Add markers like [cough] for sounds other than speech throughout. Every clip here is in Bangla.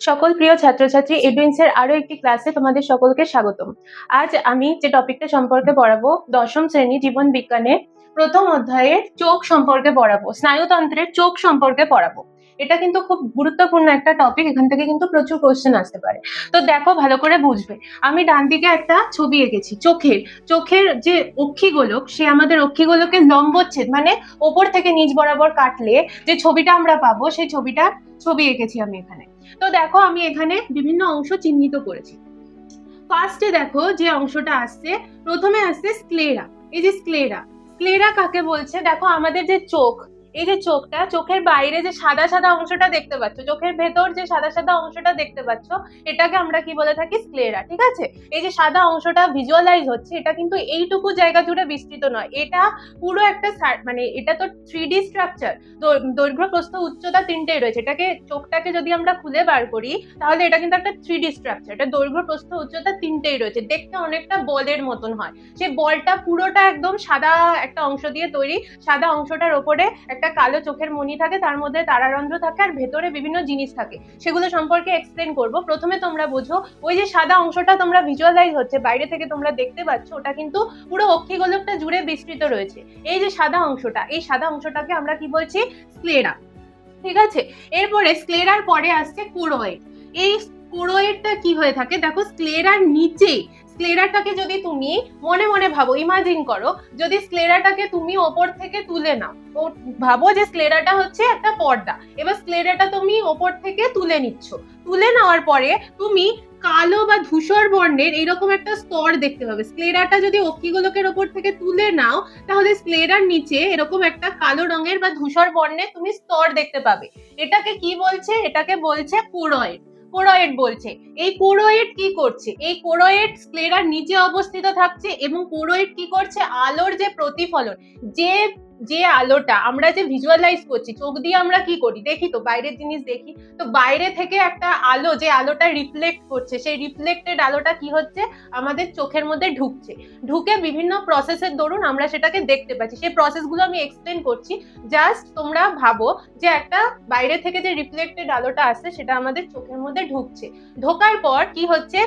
সকল প্রিয় ছাত্রছাত্রী এডুইন্সের আরও একটি ক্লাসে তোমাদের সকলকে স্বাগতম। আজ আমি যে টপিকটা সম্পর্কে পড়াবো, দশম শ্রেণি জীবন বিজ্ঞানের প্রথম অধ্যায়ের চোখ সম্পর্কে পড়াবো, স্নায়ুতন্ত্রের চোখ সম্পর্কে পড়াবো। এটা কিন্তু খুব গুরুত্বপূর্ণ একটা টপিক এখান থেকে কিন্তু প্রচুর কোশ্চেন আসতে পারে। তো দেখো, ভালো করে বুঝবে। আমি ডান দিকে একটা ছবি এঁকেছি, চোখের। চোখের যে অক্ষিগোলক, সে আমাদের অক্ষিগোলকের লম্বচ্ছেদ মানে ওপর থেকে নিচ বরাবর কাটলে যে ছবিটা আমরা পাবো, সেই ছবিটা, ছবি এঁকেছি আমি এখানে। তো দেখো আমি এখানে বিভিন্ন অংশ চিহ্নিত করেছি। ফার্স্টে দেখো যে অংশটা আসছে, প্রথমে আসছে স্ক্লেরা এই যে স্ক্লেরা স্ক্লেরা কাকে বলছে? দেখো আমাদের যে চোখ এই যে চোখটা, চোখের বাইরে যে সাদা সাদা অংশটা দেখতে পাচ্ছ, চোখের ভেতর যে সাদা সাদা অংশটা দেখতে পাচ্ছ, এটাকে আমরা কি বলে থাকি? স্ক্লেরা ঠিক আছে? এই যে সাদা অংশটা ভিজুয়ালাইজ হচ্ছে, এটা কিন্তু এইটুকু জায়গা জুড়ে বিস্তৃত নয়। এটা পুরো একটা মানে এটা তো থ্রি ডি স্ট্রাকচার দৈর্ঘ্য, প্রস্থ, উচ্চতা তিনটেই রয়েছে। এটাকে, চোখটাকে যদি আমরা খুলে বার করি, তাহলে এটা কিন্তু একটা থ্রি ডি স্ট্রাকচার এটা দৈর্ঘ্য, প্রস্থ, উচ্চতা তিনটেই রয়েছে। দেখতে অনেকটা বলের মতন হয়। সেই বলটা পুরোটা একদম সাদা একটা অংশ দিয়ে তৈরি, সাদা অংশটার ওপরে একটা কালো চোখের মণি থাকে, তার মধ্যে তারারন্ধ্র থাকে আর ভেতরে বিভিন্ন জিনিস থাকে। সেগুলো সম্পর্কে এক্সপ্লেন করব। প্রথমে তোমরা বোঝো, ওই যে সাদা অংশটা তোমরা ভিজুয়ালাইজ হচ্ছে, বাইরে থেকে তোমরা দেখতে পাচ্ছ, ওটা কিন্তু পুরো অক্ষিগোলকটা জুড়ে বিস্তৃত রয়েছে। এই যে সাদা অংশটা, এই সাদা অংশটাকে আমরা কি বলছি? স্ক্লেরা ঠিক আছে? এরপরে স্ক্লেরার পরে আসছে কুরোয়েড এই কুরোয়েডটা কি হয়ে থাকে? দেখো স্ক্লেরার নিচে স্ক্লেরাটাকে যদি তুমি মনে মনে ভাবো ইমাজিন করো, যদি স্ক্লেরাটাকে তুমি ওপর থেকে তুলে নাও ও ভাবো যে স্ক্লেরাটা হচ্ছে একটা পর্দা। এবার স্ক্লেরাটা তুমি ওপর থেকে তুলে নিচ্ছ। তুলে নেওয়ার পরে তুমি কালো বা ধূসর বর্ণের এরকম একটা স্তর দেখতে পাবে। স্ক্লেরাটা যদি অক্ষিগোলকের ওপর থেকে তুলে নাও, তাহলে স্ক্লেরার নিচে এরকম একটা কালো রঙের বা ধূসর বর্ণের তুমি স্তর দেখতে পাবে। এটাকে কি বলছে? এটাকে বলছে কুরয়েড কোরয়েড বলছে। এই কোরয়েড কি করছে? এই কোরয়েড স্ক্লেরার নিচে অবস্থিত থাকছে এবং কোরয়েড কি করছে? আলোর যে প্রতিফলন, যে যে আলোটা আমরা যে ভিজুয়ালাইজ করছি, চোখ দিয়ে আমরা কি করি? দেখি তো, বাইরের জিনিস দেখি। তো বাইরে থেকে একটা আলো যে আলোটা রিফ্লেক্ট করছে, সেই রিফ্লেক্টেড আলোটা কি হচ্ছে? আমাদের চোখের মধ্যে ঢুকছে। ঢুকে বিভিন্ন প্রসেসের দরুন আমরা সেটাকে দেখতে পাচ্ছি। সেই প্রসেসগুলো আমি এক্সপ্লেন করছি। জাস্ট তোমরা ভাবো যে একটা বাইরে থেকে যে রিফ্লেক্টেড আলোটা আসছে, সেটা আমাদের চোখের মধ্যে ঢুকছে। ঢোকার পর কি হচ্ছে?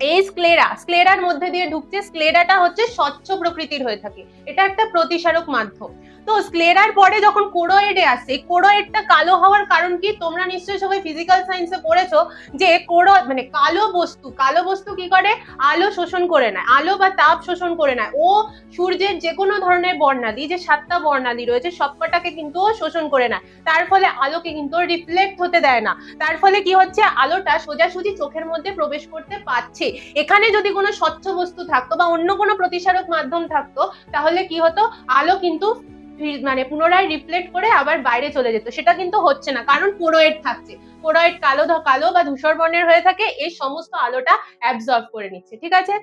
এই স্ক্লেরা স্ক্লেরার মধ্যে দিয়ে ঢুকছে স্ক্লেরাটা হচ্ছে স্বচ্ছ প্রকৃতির হয়ে থাকে। এটা একটা প্রতিসারক মাধ্যম। তো স্ক্লেরার পরে যখন কোরোয়েডে আসে কোরোয়েডটা কালো হওয়ার কারণ কি? তোমরা নিশ্চয়ই সবাই ফিজিক্যাল সায়েন্সে পড়েছো যে কোরো মানে কালো বস্তু কালো বস্তু কি করে? আলো শোষণ করে নেয়, আলো বা তাপ শোষণ করে নেয়। ও সূর্যের যে কোনো ধরনের বর্ণালী, যে সাতটা বর্ণালী রয়েছে, সবকটাকে কিন্তু ও শোষণ করে নেয়। তার ফলে আলোকে কিন্তু রিফ্লেক্ট হতে দেয় না। তার ফলে কি হচ্ছে? আলোটা সোজাসুজি চোখের মধ্যে প্রবেশ করতে পারছে। এখানে যদি কোনো স্বচ্ছ বস্তু থাকতো বা অন্য কোনো প্রতিসারক মাধ্যম থাকতো, তাহলে কি হতো? আলো কিন্তু মানে পুনরায় রিফ্লেক্ট করে আবার বাইরে চলে যেত। সেটা কিন্তু হচ্ছে না, কারণ পুরোয়েট থাকছে। পুরোয়েট কালো কালো বা ধূসর বর্ণের হয়ে থাকে এই সমস্ত আলোটা অ্যাবজর্ব করে নিচ্ছে, ঠিক আছে?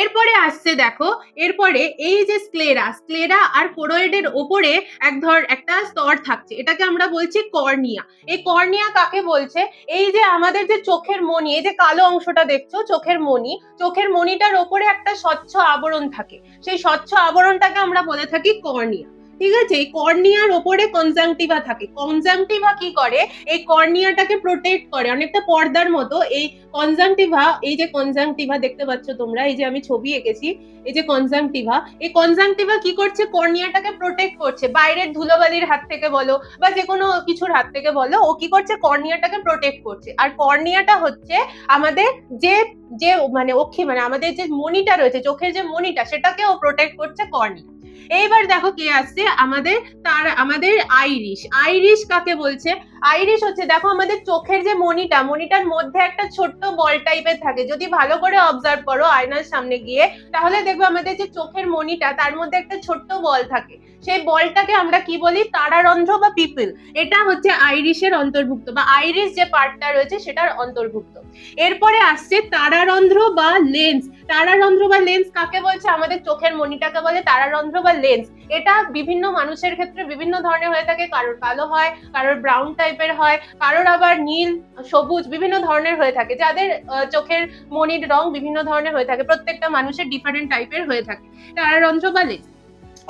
এরপরে আসছে দেখো, এরপরে এই যে স্ক্লেরা স্ক্লেরা আর কোরোয়েডের ওপরে এক ধর একটা স্তর থাকছে, এটাকে আমরা বলছি কর্নিয়া এই কর্নিয়া কাকে বলছে? এই যে আমাদের যে চোখের মণি এই যে কালো অংশটা দেখছ, চোখের মণি চোখের মণিটার ওপরে একটা স্বচ্ছ আবরণ থাকে। সেই স্বচ্ছ আবরণটাকে আমরা বলে থাকি কর্নিয়া ঠিক আছে? এই কর্নিয়ার ওপরে কনজাংটিভা থাকে। কনজাংটিভা কি করে? এই কর্নিয়াটাকে প্রোটেক্ট করে। অনেকটা পর্দার মতো এই কনজাংটিভা এই যে কনজাংটিভা দেখতে পাচ্ছ তোমরা, এই যে আমি ছবি এঁকেছি, এই যে কনজাংটিভা এই কনজাংটিভা কি করছে? কর্নিয়াটাকে প্রোটেক্ট করছে। বাইরের ধুলোবালির হাত থেকে বলো বা যে কোনো কিছুর হাত থেকে বলো, ও কি করছে? কর্নিয়াটাকে প্রোটেক্ট করছে। আর কর্নিয়াটা হচ্ছে আমাদের যে যে মানে অক্ষি মানে আমাদের যে মনিটা রয়েছে, চোখের যে মনিটা সেটাকে ও প্রোটেক্ট করছে কর্নিয়া এইবার দেখো কে আসছে? আমাদের তার, আমাদের আইরিশ। আইরিশ কাকে বলছে? আইরিশ হচ্ছে, দেখো আমাদের চোখের যে মনিটা মনিটার মধ্যে একটা ছোট্ট বল টাইপের থাকে। যদি ভালো করে অবজার্ভ করো আয়নার সামনে গিয়ে, তাহলে দেখবে আমাদের যে চোখের মনিটা তার মধ্যে একটা ছোট্ট বল থাকে। সেই বলটাকে আমরা কি বলি? তারারন্ধ্র বা পিপল। এটা হচ্ছে আইরিশের অন্তর্ভুক্ত বা আইরিশ যে পার্টটা রয়েছে সেটার অন্তর্ভুক্ত। এরপরে আসছে তারারন্ধ্র বা লেন্স। তারারন্ধ্র বা লেন্স কাকে বলছে? আমাদের চোখের মনিটাকে বলে তারারন্ধ্র বা লেন্স। এটা বিভিন্ন মানুষের ক্ষেত্রে বিভিন্ন ধরনের হয়ে থাকে। কারোর কালো হয়, কারোর ব্রাউন টাইপের হয়, কারোর আবার নীল, সবুজ বিভিন্ন ধরনের হয়ে থাকে। যাদের চোখের মনির রং বিভিন্ন ধরনের হয়ে থাকে। প্রত্যেকটা মানুষের ডিফারেন্ট টাইপের হয়ে থাকে। তারারন্ধ্র বা লেন্স।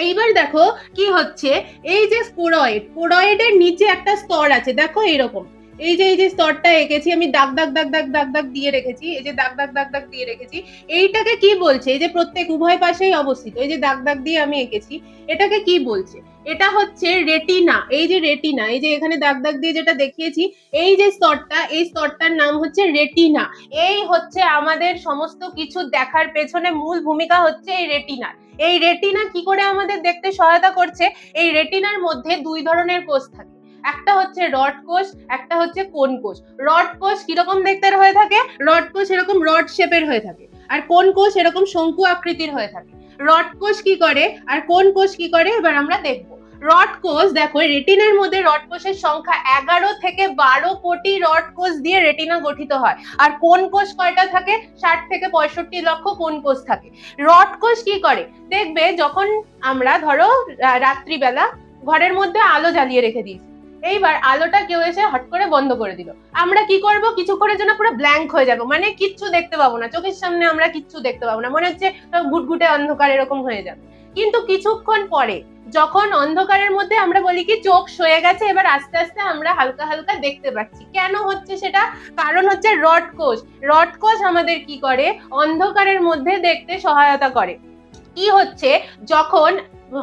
এইবার দেখো কি হচ্ছে? এই যে স্পোরয়েড স্পোরয়েডের নিচে একটা স্তর আছে, দেখো এরকম। এই যে এই যে স্তরটা এঁকেছি, আমি দাগ দাগ দাগ দাগ দাগ দাগ দিয়ে রেখেছি, এই যে দাগ দাগ দাগ দাগ দিয়ে রেখেছি। এইটাকে কি বলছে? এই যে প্রত্যেক উভয় পাশেই অবস্থিত, এই যে দাগ দাগ দিয়ে আমি এঁকেছি, এটাকে কি বলছে? এটা হচ্ছে রেটিনা, এই যে রেটিনা, এই যে এখানে দাগ দাগ দিয়ে যেটা দেখিয়েছি, এই যে স্তরটা, এই স্তরটার নাম হচ্ছে রেটিনা। এই হচ্ছে আমাদের সমস্ত কিছু দেখার পেছনে মূল ভূমিকা হচ্ছে এই রেটিনার। এই রেটিনা কি করে আমাদের দেখতে সহায়তা করছে? এই রেটিনার মধ্যে দুই ধরনের কোষ থাকে। একটা হচ্ছে রড কোষ, একটা হচ্ছে কোন কোষ। রড কোষ কীরকম দেখতে হয়ে থাকে? রড কোষ এরকম রড শেপের হয়ে থাকে। আর কোন কোষ এরকম শঙ্কু আকৃতির হয়ে থাকে। রড কোষ কি করে? আর কোন কোষ কি করে? এবার আমরা দেখব। রড কোষ, দেখো রেটিনার মধ্যে রড কোষের সংখ্যা এগারো থেকে বারো কোটি রড কোষ দিয়ে রেটিনা গঠিত হয়। আর কোন কোষ কয়টা থাকে? ষাট থেকে পঁয়ষট্টি লক্ষ কোন কোষ থাকে? রড কোষ কি করে? দেখবে যখন আমরা ধরো রাত্রিবেলা ঘরের মধ্যে আলো জ্বালিয়ে রেখে দিই এইবার আলোটা কেউ এসে হট করে বন্ধ করে দিল। আমরা কি করব? কিছুক্ষণের জন্য পুরো ব্ল্যাঙ্ক হয়ে যাব। মানে কিচ্ছু দেখতে পাবো না। চোখের সামনে আমরা কিচ্ছু দেখতে পাবো না। মনে হচ্ছে গুটগুটে অন্ধকার এরকম হয়ে যাবে। কিন্তু কিছুক্ষণ পরে যখন অন্ধকারের মধ্যে আমরা বলি কি, চোখ সয়ে গেছে, এবার আস্তে আস্তে আমরা হালকা হালকা দেখতে পাচ্ছি। কেন হচ্ছে সেটা? কারণ হচ্ছে রড কোষ। রড কোষ আমাদের কি করে? অন্ধকারের মধ্যে দেখতে সহায়তা করে। কি হচ্ছে? যখন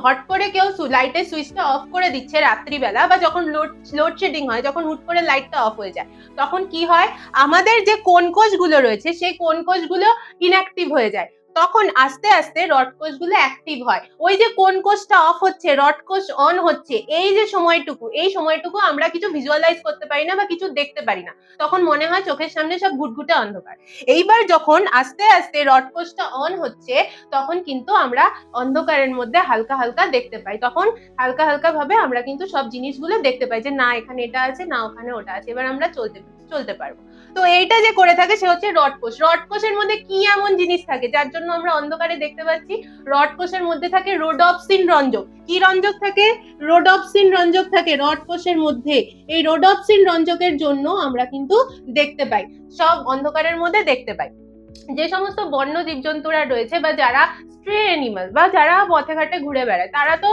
হট করে কেউ লাইটের সুইচটা অফ করে দিচ্ছে রাত্রিবেলা বা যখন লোড লোডশেডিং হয়, যখন হুট করে লাইটটা অফ হয়ে যায়, তখন কি হয়? আমাদের যে কোন কোষগুলো রয়েছে, সেই কোন কোষগুলো ইনঅ্যাক্টিভ হয়ে যায়। তখন আস্তে আস্তে রড কোষগুলো অ্যাক্টিভ হয়। ওই যে কোন কোষটা অফ হচ্ছে, রড কোষ অন হচ্ছে, এই যে সময়টুকু, এই সময়টুকু আমরা কিছু ভিজুয়ালাইজ করতে পারি না বা কিছু দেখতে পারি না। তখন মনে হয় চোখের সামনে সব ঘুটঘুটে অন্ধকার। এইবার যখন আস্তে আস্তে রড কোষটা অন হচ্ছে, তখন কিন্তু আমরা অন্ধকারের মধ্যে হালকা হালকা দেখতে পাই। তখন হালকা হালকা ভাবে আমরা কিন্তু সব জিনিসগুলো দেখতে পাই যে, না, এখানে এটা আছে, না, ওখানে ওটা আছে। এবার আমরা চলতে চলতে পারব। তো এইটা যে করে থাকে সে হচ্ছে রড কোষ। রড কোষের মধ্যে কি এমন জিনিস থাকে যার জন্য আমরা অন্ধকারে দেখতে পাচ্ছি? রড কোষের মধ্যে থাকে রোডপসিন রঞ্জক। কি রঞ্জক থাকে? রোডপসিন রঞ্জক থাকে রড কোষের মধ্যে। এই রোডপসিন রঞ্জকের জন্য আমরা কিন্তু দেখতে পাই। সব অন্ধকারের মধ্যে দেখতে পাই। যে সমস্ত বন্য জীবজন্তুরা রয়েছে বা যারা স্ট্রে অ্যানিমাল বা যারা পথে ঘাটে ঘুরে বেড়ায়, তারা তো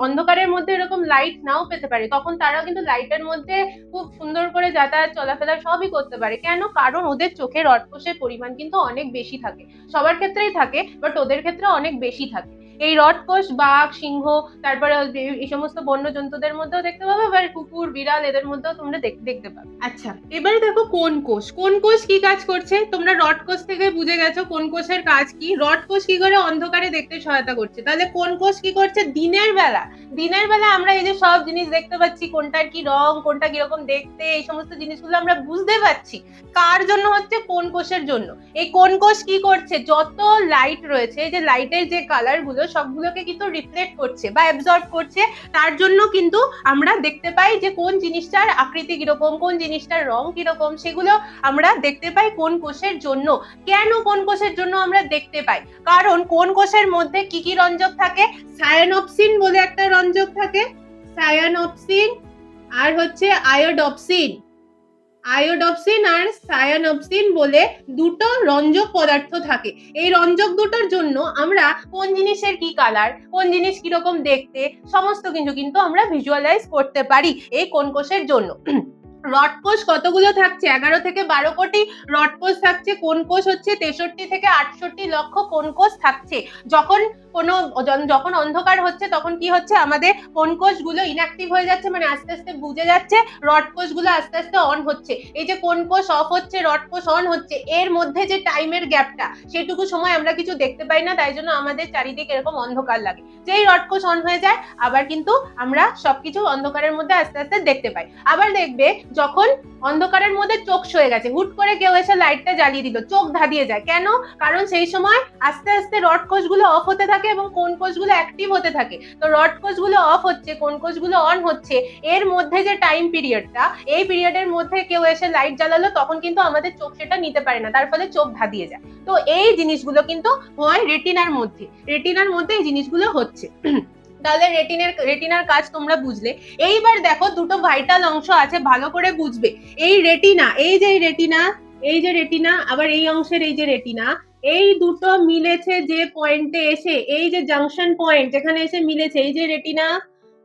অন্ধকারের মধ্যে এরকম লাইট নাও পেতে পারে। তখন তারা কিন্তু লাইটের মধ্যে খুব সুন্দর করে যাতায়াত, চলাফেরা সবই করতে পারে। কেন? কারণ ওদের চোখের অর্পসের পরিমাণ কিন্তু অনেক বেশি থাকে। সবার ক্ষেত্রেই থাকে বাট ওদের ক্ষেত্রে অনেক বেশি থাকে। এই রডকোষ বাঘ, সিংহ, তারপরে এই- সমস্ত বন্য জন্তুদের মধ্যেও দেখতে পাবে, আবার কুকুর, বিড়াল এদের মধ্যেও তোমরা দেখতে পাবে। আচ্ছা এবারে দেখো কোন কোষ। কোন কোষ কি কাজ করছে? তোমরা রড কোষ থেকে বুঝে গেছো কোন কোষের কাজ কি। রড কোষ কি করে অন্ধকারে দেখতে সহায়তা করছে? তাহলে কোন কোষ কি করছে? দিনের বেলা। দিনের বেলা আমরা এই যে সব জিনিস দেখতে পাচ্ছি, কোনটার কি রং, কোনটা কীরকম দেখতে, এই সমস্ত জিনিসগুলো আমরা বুঝতে পারছি। কার জন্য হচ্ছে? কোন কোষের জন্য। এই কোন কোষ কি করছে? যত লাইট রয়েছে, এই যে লাইটের যে কালারগুলো সবগুলোকে কিন্তু রিফ্লেক্ট করছে বা অ্যাবজর্ব করছে। তার জন্য কিন্তু আমরা দেখতে পাই যে কোন জিনিসটার আকৃতি কীরকম, কোন জিনিসটার রং কীরকম, সেগুলো আমরা দেখতে পাই কোন কোষের জন্য। কেন কোন কোষের জন্য আমরা দেখতে পাই? কারণ কোন কোষের মধ্যে কি কি রঞ্জক থাকে? সায়ানপসিন বলে একটা রঞ্জক থাকে। সায়ানপসিন আর হচ্ছে আয়োডপসিন আয়োডপসিন আর সায়ানপসিন বলে দুটো রঞ্জক পদার্থ থাকে। এই রঞ্জক দুটোর জন্য আমরা কোন জিনিসের কি কালার কোন জিনিস কীরকম দেখতে, সমস্ত কিছু কিন্তু আমরা ভিজুয়ালাইজ করতে পারি এই কোন কোষের জন্য। [clears throat] রড কোষ কতগুলো থাকছে? এগারো থেকে বারো কোটি। রড কোষ থাকছে কোন কোষ হচ্ছে তেষট্টি থেকে আটষট্টি লক্ষ কোন কোষ থাকছে? যখন কোনো যখন অন্ধকার হচ্ছে, তখন কি হচ্ছে? আমাদের কোন কোষগুলো ইনঅ্যাক্টিভ হয়ে যাচ্ছে মানে আস্তে আস্তে বুঝে যাচ্ছে, রড কোষগুলো আস্তে আস্তে অন হচ্ছে। এই যে কোন কোষ অফ হচ্ছে, রড কোষ অন হচ্ছে, এর মধ্যে যে টাইমের গ্যাপটা সেটুকু সময় আমরা কিছু দেখতে পাই না, তাই জন্য আমাদের চারিদিকে এরকম অন্ধকার লাগে। যেই রড কোষ অন হয়ে যায়, আবার কিন্তু আমরা সবকিছু অন্ধকারের মধ্যে আস্তে আস্তে দেখতে পাই। আবার দেখবে, যখন অন্ধকারের মধ্যে চোখ সয়ে গেছে, হুট করে কেউ এসে লাইটটা জ্বালিয়ে দিল, চোখ ধাঁধিয়ে যায়। কেন? কারণ সেই সময় আস্তে আস্তে রড কোষগুলো অফ হতে থাকে এবং কোন কোষগুলো অ্যাক্টিভ হতে থাকে। তো রড কোষগুলো অফ হচ্ছে, কোন কোষগুলো অন হচ্ছে, এর মধ্যে যে টাইম পিরিয়ডটা এই পিরিয়ডের মধ্যে কেউ এসে লাইট জ্বালালো, তখন কিন্তু আমাদের চোখ সেটা নিতে পারে না, তার ফলে চোখ ধাঁধিয়ে যায়। তো এই জিনিসগুলো কিন্তু হয় রেটিনার মধ্যে। রেটিনার মধ্যে এই জিনিসগুলো হচ্ছে। [clears throat] তাহলে রেটিনের রেটিনার কাজ তোমরা বুঝলে। এইবার দেখো দুটো ভাইটাল অংশ আছে, ভালো করে বুঝবে। এই রেটিনা এই যে রেটিনা এই যে রেটিনা আবার এই অংশের এই যে রেটিনা এই দুটো মিলেছে যে পয়েন্টে এসে, এই যে জাংশন পয়েন্ট যেখানে এসে মিলেছে, এই যে রেটিনা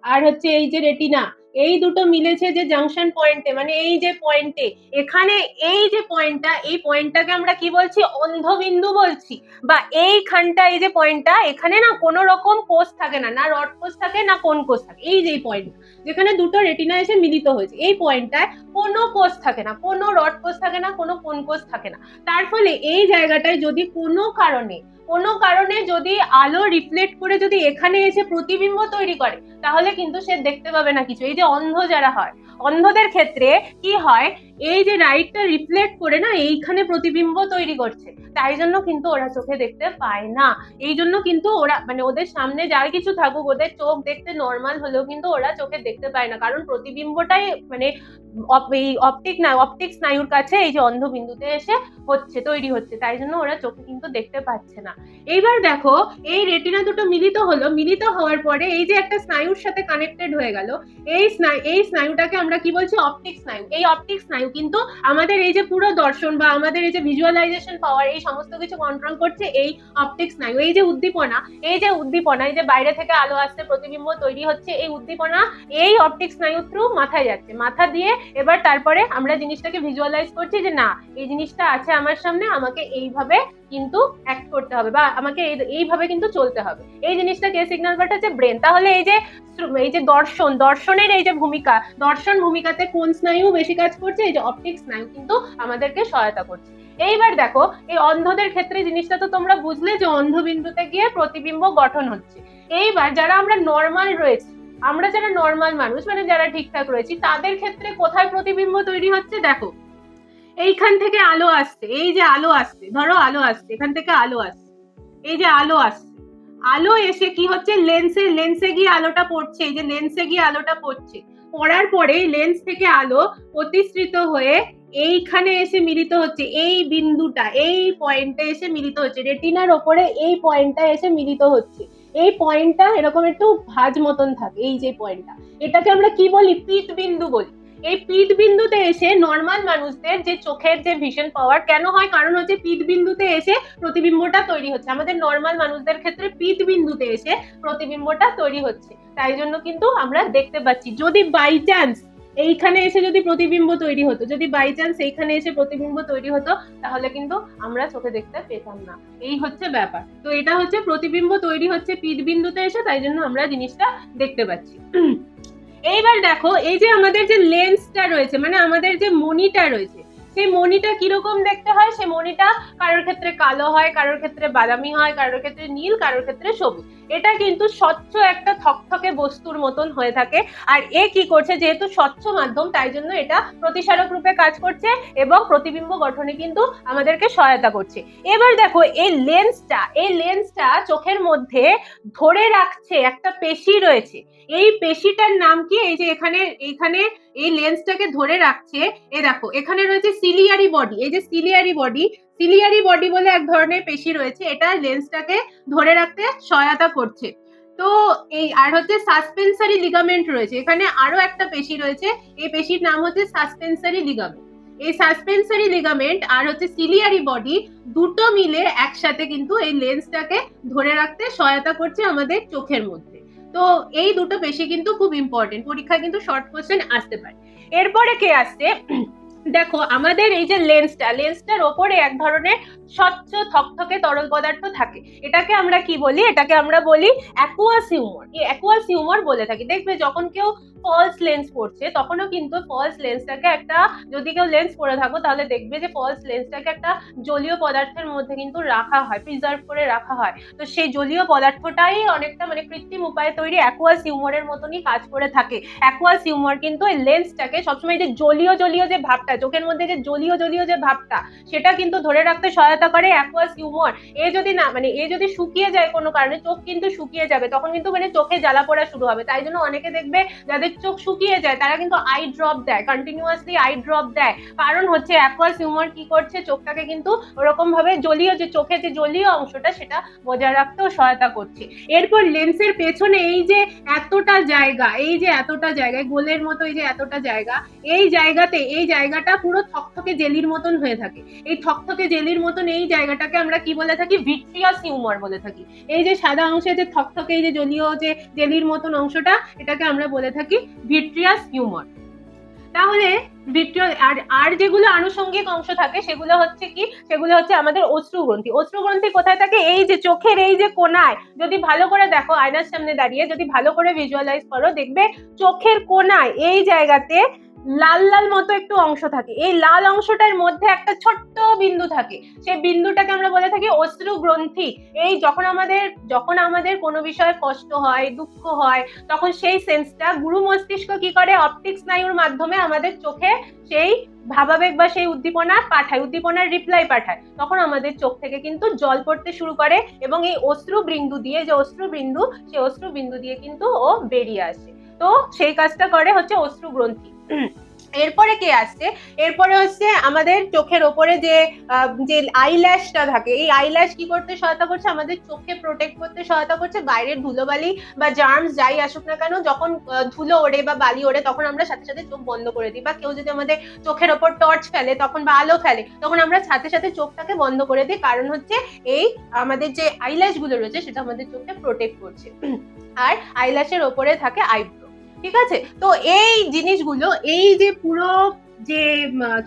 আর হচ্ছে এই যে রেটিনা এই দুটো মিলেছে যে জাংশন পয়েন্টে মানে এই যে পয়েন্টে এখানে এই যে পয়েন্টটা এই পয়েন্টটাকে আমরা কি বলছি? অন্ধবিন্দু বলছি। বা এইখানটা, এই যে পয়েন্টটা এখানে না কোনো রকম কোষ থাকে না না রড কোষ থাকে, না কোন কোষ থাকে। এই যে পয়েন্ট যেখানে দুটো রেটিনা এসে মিলিত হয়েছে। এই পয়েন্টটায় কোনো কোষ থাকে না, কোনো রড কোষ থাকে না, কোনো কোন কোষ থাকে না। তার ফলে এই জায়গাটায় যদি কোনো কারণে কোনো কারণে যদি আলো রিফ্লেক্ট করে যদি এখানে এসে প্রতিবিম্ব তৈরি করে, তাহলে কিন্তু সে দেখতে পাবে না কিছু। এই যে অন্ধ যারা হয় অন্ধদের ক্ষেত্রে কি হয়, এই যে লাইটটা রিফ্লেক্ট করে না, এইখানে প্রতিবিম্ব তৈরি করছে, তাই জন্য কিন্তু ওরা চোখে দেখতে পায় না। এই জন্য কিন্তু ওরা মানে ওদের সামনে যার কিছু থাকুক, ওদের চোখ দেখতে নর্মাল হলেও কিন্তু ওরা চোখে দেখতে পায় না। কারণ প্রতিবিম্বটাই মানে এই অপটিক না অপটিক স্নায়ুর কাছে এই যে অন্ধবিন্দুতে এসে হচ্ছে, তৈরি হচ্ছে, তাই জন্য ওরা চোখে কিন্তু দেখতে পাচ্ছে না। এইবার দেখো, এই রেটিনা দুটো মিলিত হলো, মিলিত হওয়ার পরে এই যে একটা স্নায়ুর সাথে কানেক্টেড হয়ে গেল, এই স্নায়ু এই স্নায়ুটাকে আমরা কি বলছি অপটিক স্নায়ু এই অপটিক স্নায়ু কিন্তু আমাদের এই যে পুরো দর্শন বা আমাদের এই যে ভিজুয়ালাইজেশন পাওয়ার এই সমস্ত কিছু কন্ট্রোল করছে এই অপটিক স্নায়ু এই যে উদ্দীপনা, এই যে উদ্দীপনা, এই যে বাইরে থেকে আলো আসছে, প্রতিবিম্ব তৈরি হচ্ছে, এই উদ্দীপনা এই অপটিক স্নায়ু থ্রু মাথায় যাচ্ছে। মাথা দিয়ে এবার তারপরে আমরা জিনিসটাকে ভিজুয়ালাইজ করছি যে না, এই জিনিসটা আছে আমার সামনে, আমাকে এইভাবে কিন্তু অ্যাক্ট করতে হবে বা আমাকে এই- এইভাবে কিন্তু চলতে হবে। এই জিনিসটা কে সিগন্যাল পাঠাচ্ছে? ব্রেন তাহলে এই যে এই যে দর্শন, দর্শনের এই যে ভূমিকা, দর্শন ভূমিকাতে কোন স্নায়ু বেশি কাজ করছে? এই যে অপটিক স্নায়ু কিন্তু আমাদেরকে সহায়তা করছে। এইবার দেখো, এই অন্ধদের ক্ষেত্রে জিনিসটা তো তোমরা বুঝলে যে অন্ধবিন্দুতে গিয়ে প্রতিবিম্ব গঠন হচ্ছে। এইবার যারা আমরা নর্মাল রয়েছি, আমরা যারা নর্মাল মানুষ মানে যারা ঠিকঠাক রয়েছি, তাদের ক্ষেত্রে কোথায় প্রতিবিম্ব তৈরি হচ্ছে? দেখো এইখান থেকে আলো আসছে, এই যে আলো আসছে, ধরো আলো আসছে, এখান থেকে আলো আসছে, এই যে আলো আসছে, আলো এসে কি হচ্ছে? লেন্সে লেন্সে গিয়ে আলোটা পড়ছে, এই যে লেন্সে গিয়ে আলোটা পড়ছে, পড়ার পরে লেন্স থেকে আলো প্রতিসৃত হয়ে এইখানে এসে মিলিত হচ্ছে, এই বিন্দুটা, এই পয়েন্টে এসে মিলিত হচ্ছে রেটিনার ওপরে এই পয়েন্টটা এসে মিলিত হচ্ছে, এই পয়েন্টটা এরকম একটু ভাঁজ মতন থাকে, এই যে পয়েন্টটা এটাকে আমরা কি বলি? পিট বিন্দু বলি। এই পিট বিন্দুতে এসে নর্মাল মানুষদের যে চোখের যে ভিশন পাওয়ার কেন হয়? কারণ হচ্ছে পিট বিন্দুতে এসে প্রতিবিম্বটা তৈরি হচ্ছে। আমাদের নর্মাল মানুষদের ক্ষেত্রে পিট বিন্দুতে এসে প্রতিবিম্বটা তৈরি হচ্ছে। তাই জন্য কিন্তু আমরা দেখতে পাচ্ছি, যদি বাই চান্স এইখানে এসে যদি প্রতিবিম্ব তৈরি হতো, যদি বাই চান্স এইখানে এসে প্রতিবিম্ব তৈরি হতো, তাহলে কিন্তু আমরা চোখে দেখতে পেতাম না। এই হচ্ছে ব্যাপার। তো এটা হচ্ছে প্রতিবিম্ব তৈরি হচ্ছে পিট বিন্দুতে এসে, তাই জন্য আমরা জিনিসটা দেখতে পাচ্ছি। এইবার দেখো, এই যে আমাদের যে লেন্সটা রয়েছে মানে আমাদের যে মনিটা রয়েছে, সেই মনিটা কীরকম দেখতে হয়? সেই মনিটা কারোর ক্ষেত্রে কালো হয়, কারোর ক্ষেত্রে বাদামি হয়, কারোর ক্ষেত্রে নীল, কারোর ক্ষেত্রে সবুজ। এটা কিন্তু স্বচ্ছ একটা থকথকে বস্তুর মতন হয়ে থাকে। আর এ কি করছে? যেহেতু স্বচ্ছ মাধ্যম, তাই জন্য এটা প্রতিসারক রূপে কাজ করছে এবং প্রতিবিম্ব গঠনে কিন্তু আমাদেরকে সহায়তা করছে। এবার দেখো, এই লেন্সটা এই লেন্সটা চোখের মধ্যে ধরে রাখছে একটা পেশি রয়েছে। এই পেশিটার নাম কি? এই যে এখানে এখানে এই লেন্সটাকে ধরে রাখছে। এ দেখো, এখানে রয়েছে সিলিয়ারি বডি এই যে সিলিয়ারি বডি সিলিয়ারি বডি বলে এক ধরনের পেশি রয়েছে, এটা লেন্সটাকে ধরে রাখতে সহায়তা করছে। তো এই, আর হচ্ছে সাসপেন্সারি লিগামেন্ট রয়েছে, এখানে আরও একটা পেশি রয়েছে, এই পেশির নাম হচ্ছে সাসপেন্সারি লিগামেন্ট এই সাসপেন্সারি লিগামেন্ট আর হচ্ছে সিলিয়ারি বডি দুটো মিলে একসাথে কিন্তু এই লেন্সটাকে ধরে রাখতে সহায়তা করছে আমাদের চোখের মধ্যে। তো এই দুটো পেশি কিন্তু খুব ইম্পর্টেন্ট পরীক্ষা কিন্তু শর্ট কোশ্চেন আসতে পারে। এরপরে কে আসছে? দেখো, আমাদের এই যে লেন্সটা লেন্সটার ওপরে এক ধরনের স্বচ্ছ থকথকে তরল পদার্থ থাকে। এটাকে আমরা কি বলি? এটাকে আমরা বলি অ্যাকুয়াস হিউমার এই অ্যাকুয়াস হিউমার বলে থাকি। দেখবে, যখন কেউ ফলস লেন্স পড়ছে, তখনও কিন্তু ফলস লেন্সটাকে একটা, যদি কেউ লেন্স পরে থাকো, তাহলে দেখবে যে ফলস লেন্সটাকে একটা জলীয় পদার্থের মধ্যে কিন্তু রাখা হয় প্রিজার্ভ করে রাখা হয়। তো সেই জলীয় পদার্থটাই অনেকটা মানে কৃত্রিম উপায়ে তৈরি অ্যাকুয়াস হিউমারের মতনই কাজ করে থাকে। অ্যাকুয়াস হিউমার কিন্তু এই লেন্সটাকে সবসময় যে জলীয় জলীয় যে ভাবটা চোখের মধ্যে যে জলীয় জলীয় যে ভাবটা, সেটা কিন্তু ধরে রাখতে সহায়তা করে অ্যাকুয়াস হিউমার এ যদি না মানে এ যদি শুকিয়ে যায় কোনো কারণে, চোখ কিন্তু শুকিয়ে যাবে। তখন কিন্তু মানে চোখে জ্বালা পোড়া শুরু হবে। তাই জন্য অনেকে দেখবে, যাদের চোখ শুকিয়ে যায়, তারা কিন্তু আই ড্রপ দেয় কন্টিনিউয়াসলি আই ড্রপ দেয়। কারণ হচ্ছে অ্যাকুয়াস হিউমার কি করছে? চোখটাকে কিন্তু ওরকম ভাবে জলীয় যে, চোখে যে জলীয় অংশটা, সেটা বজায় রাখতেও সহায়তা করছে। এরপর লেন্সের পেছনে এই যে এতটা জায়গা, এই যে এতটা জায়গায়, গোলের মতো এই যে এতটা জায়গা, এই জায়গাতে, এই জায়গাটা জায়গাটা পুরো থকথকে জেলির মতন হয়ে থাকে। এই থকথকে জেলির মতন এই জায়গাটাকে আমরা কি বলে থাকি? ভিট্রিয়াস হিউমার বলে থাকি। এই যে সাদা অংশে যে থকথকে এই যে জলীয় যে জেলির মতন অংশটা, এটাকে আমরা বলে থাকি ভিট্রিয়াস হিউমার। তাহলে আর আর যেগুলো আনুষঙ্গিক অংশ থাকে, সেগুলো হচ্ছে কি? সেগুলো হচ্ছে আমাদের অশ্রুগ্রন্থি অশ্রুগ্রন্থি কোথায় থাকে? এই যে চোখের এই যে কোনায়। যদি ভালো করে দেখো, আয়নার সামনে দাঁড়িয়ে যদি ভালো করে ভিজুয়ালাইজ করো, দেখবে চোখের কোনায় এই জায়গাতে লাল লাল মতো একটু অংশ থাকে। এই লাল অংশটার মধ্যে একটা ছোট্ট বিন্দু থাকে। সেই বিন্দুটাকে আমরা বলে থাকি অশ্রু গ্রন্থি। এই যখন আমাদের যখন আমাদের কোনো বিষয়ে কষ্ট হয়, দুঃখ হয়, তখন সেই সেন্সটা গুরু মস্তিষ্ক কি করে? অপটিক স্নায়ুর মাধ্যমে আমাদের চোখে সেই ভাবাবেগ বা সেই উদ্দীপনা পাঠায়, উদ্দীপনার রিপ্লাই পাঠায়। তখন আমাদের চোখ থেকে কিন্তু জল পড়তে শুরু করে এবং এই অশ্রু বিন্দু দিয়ে, যে অশ্রু বিন্দু, সেই অশ্রু বিন্দু দিয়ে কিন্তু ও বেরিয়ে আসে। তো সেই কাজটা করে হচ্ছে অশ্রু গ্রন্থি। এরপরে কে আসছে? এরপরে হচ্ছে আমাদের চোখের ওপরে যে যে আইল্যাশটা থাকে, এই আইল্যাশ কি করতে সহায়তা করছে? আমাদের চোখকে প্রোটেক্ট করতে সহায়তা করছে। বাইরের ধুলোবালি বা জার্মস যাই আসুক না কেন, যখন ধুলো ওড়ে বা বালি ওড়ে, তখন আমরা সাথে সাথে চোখ বন্ধ করে দিই। বা কেউ যদি আমাদের চোখের ওপর টর্চ ফেলে, তখন বা আলো ফেলে, তখন আমরা সাথে সাথে চোখটাকে বন্ধ করে দিই। কারণ হচ্ছে এই আমাদের যে আইল্যাশগুলো রয়েছে, সেটা আমাদের চোখকে প্রোটেক্ট করছে। আর আইল্যাশের ওপরে থাকে আইব্রো ঠিক আছে? তো এই জিনিসগুলো, এই যে পুরো যে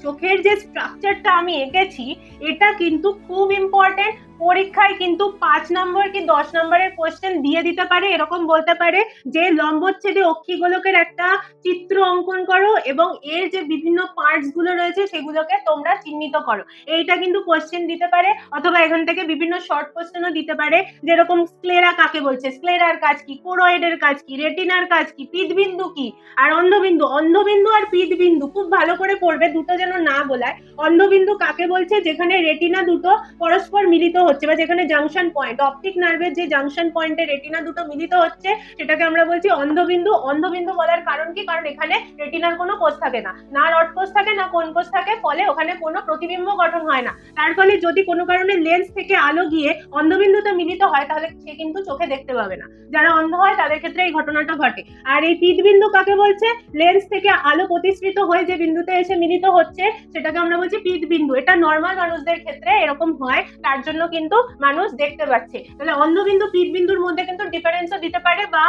চোখের যে স্ট্রাকচারটা আমি এঁকেছি, এটা কিন্তু খুব ইম্পর্টেন্ট পরীক্ষায় কিন্তু পাঁচ নম্বর কি দশ নম্বরের কোশ্চেন দিয়ে দিতে পারে, এরকম বলতে পারে যে লম্বচ্ছেদে অক্ষিগোলকের একটা চিত্র অঙ্কন করো এবং এর যে বিভিন্ন পার্টসগুলো রয়েছে সেগুলোকে তোমরা চিহ্নিত করো। এইটা কিন্তু কোশ্চেন দিতে পারে অথবা এখান থেকে বিভিন্ন শর্ট কোশ্চেনও দিতে পারে, যেরকম স্ক্লেরা কাকে বলছে? স্ক্লেরার কাজ কি? কোরয়েডের কাজ কি? রেটিনার কাজ কি? পিতবিন্দু কি? আর অন্ধবিন্দু? অন্ধবিন্দু আর পিতবিন্দু খুব ভালো করে পড়বে, দুটো যেন না বলায় অন্ধবিন্দু কাকে বলছে? যেখানে রেটিনা দুটো পরস্পর মিলিত হচ্ছে বা যেখানে জাংশন পয়েন্ট অপটিক নার্ভের যে জাংশন পয়েন্টে রেটিনা দুটো মিলিত হচ্ছে, সেটাকে আমরা বলছি অন্ধবিন্দু। অন্ধবিন্দু বলার কারণ কি? কারণ এখানে রেটিনার কোনো কোষ থাকে না। না রড কোষ থাকে, না কোন কোষ থাকে, ফলে ওখানে কোনো প্রতিবিম্ব গঠন হয় না। তার ফলে যদি কোনো কারণে লেন্স থেকে আলো গিয়ে অন্ধবিন্দুতে মিলিত হয়, তাহলে সে কিন্তু চোখে দেখতে পাবে না। যারা অন্ধ হয়, তাদের ক্ষেত্রে এই ঘটনাটা ঘটে। আর এই পিতবিন্দু কাকে বলছে? লেন্স থেকে আলো প্রতিসৃত হয়ে যে বিন্দুতে এসে মিলিত হচ্ছে, সেটাকে আমরা বলছি পিতবিন্দু এটা নর্মাল মানুষদের ক্ষেত্রে এরকম হয়। তার জন্য কিন্তু মানুষ দেখতে পাচ্ছে। তাহলে অন্ধবিন্দু পিতবিন্দুর মধ্যে কিন্তু ডিফারেন্সও দিতে পারে বা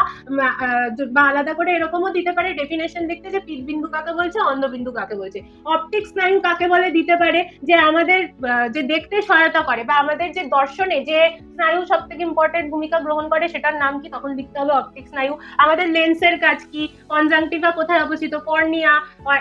বা আলাদা করে এরকমও দিতে পারে ডেফিনেশন দেখতে যে পিতবিন্দু কাকে বলছে অন্ধবিন্দু কাকে বলছে। অপটিক স্নায়ু কাকে বলে দিতে পারে, যে আমাদের যে দেখতে সহায়তা করে বা আমাদের যে দর্শনে যে স্নায়ু সব থেকে ইম্পর্টেন্ট ভূমিকা গ্রহণ করে সেটার নাম কি, তখন লিখতে হবে অপটিক স্নায়ু। আমাদের লেন্সের কাজ কি? কনজাংটিভা কোথায় অবস্থিত? কর্নিয়া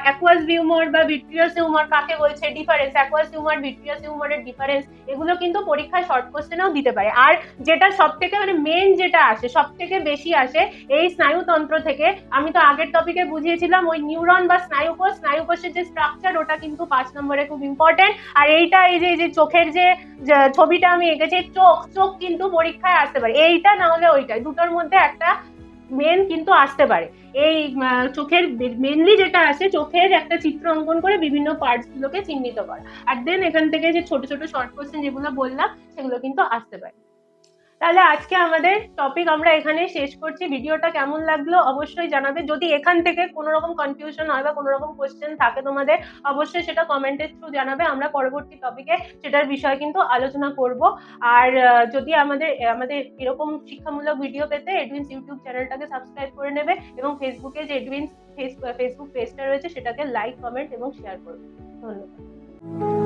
অ্যাকুয়াস হিউমার বা ভিট্রিয়াস হিউমার কাকে বলছে? ডিফারেন্স অ্যাকুয়াস হিউমার ভিট্রিয়াস হিউমারের ডিফারেন্স এগুলো কিন্তু পরীক্ষায় শর্ট কোশ্চেনেও দিতে পারে। আর যেটা সব থেকে মানে মেন যেটা আসে সব থেকে বেশি আসে এই স্নায়ুতন্ত্র থেকে, আমি তো আগের টপিকে বুঝিয়েছিলাম, ওই নিউরন বা স্নায়ুকোষ, স্নায়ুকোষের যে স্ট্রাকচার ওটা কিন্তু পাঁচ নম্বরে খুব ইম্পর্টেন্ট আর এইটা এই যে চোখের যে ছবিটা আমি এঁকেছি, চোখ চোখ কিন্তু পরীক্ষায় আসতে পারে। এইটা না হলে ওইটাই। দুটোর মধ্যে একটা মেন কিন্তু আসতে পারে। এই চোখের মেনলি যেটা আসে, চোখের একটা চিত্র অঙ্কন করে বিভিন্ন পার্টস গুলোকে চিহ্নিত করা। আর দেন এখান থেকে যে ছোট ছোট শর্ট কোশ্চেন যেগুলো বললাম, সেগুলো কিন্তু আসতে পারে। তাহলে আজকে আমাদের টপিক আমরা এখানে শেষ করছি। ভিডিওটা কেমন লাগল অবশ্যই জানাবে। যদি এখান থেকে কোনো রকম কনফিউশন হয় বা কোনো রকম কোশ্চেন থাকে তোমাদের, অবশ্যই সেটা কমেন্টের থ্রু জানাবে। আমরা পরবর্তী টপিকে সেটার বিষয়ে কিন্তু আলোচনা করব। আর যদি আমাদের আমাদের এরকম শিক্ষামূলক ভিডিও পেতে এডুইন্স ইউটিউব চ্যানেলটাকে সাবস্ক্রাইব করে নেবে এবং ফেসবুকে যে এডুইন্স ফেসবুক পেজটা রয়েছে সেটাকে লাইক কমেন্ট এবং শেয়ার করবে। ধন্যবাদ।